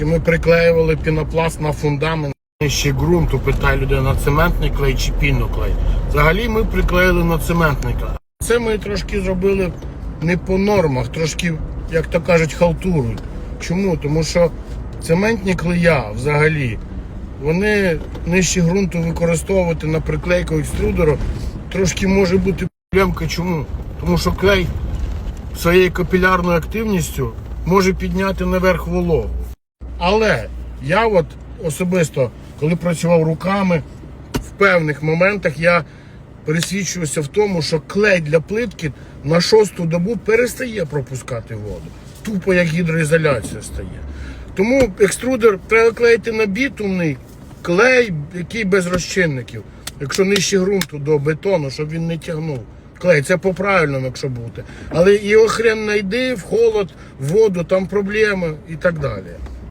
Чи ми приклеювали пінопласт на фундамент нижче ґрунту, питає людина, на цементний клей чи піноклей. Взагалі ми приклеїли на цементний клей. Це ми трошки зробили не по нормах, трошки, як то кажуть, халтуру. Чому? Тому що цементні клея взагалі, вони нижче ґрунту використовувати на приклейку екструдеру трошки може бути проблемка. Чому? Тому що клей своєю капілярною активністю може підняти наверх вологу. Але я от особисто, коли працював руками, в певних моментах я пересвідчуюся в тому, що клей для плитки на шосту добу перестає пропускати воду. Тупо як гідроізоляція стає. Тому екструдер треба клеїти на бітумний клей, який без розчинників, якщо нижче ґрунту до бетону, щоб він не тягнув. Клей, це по-правильному, якщо бути. Але його хрен знайди в холод, в воду, там проблеми і так далі.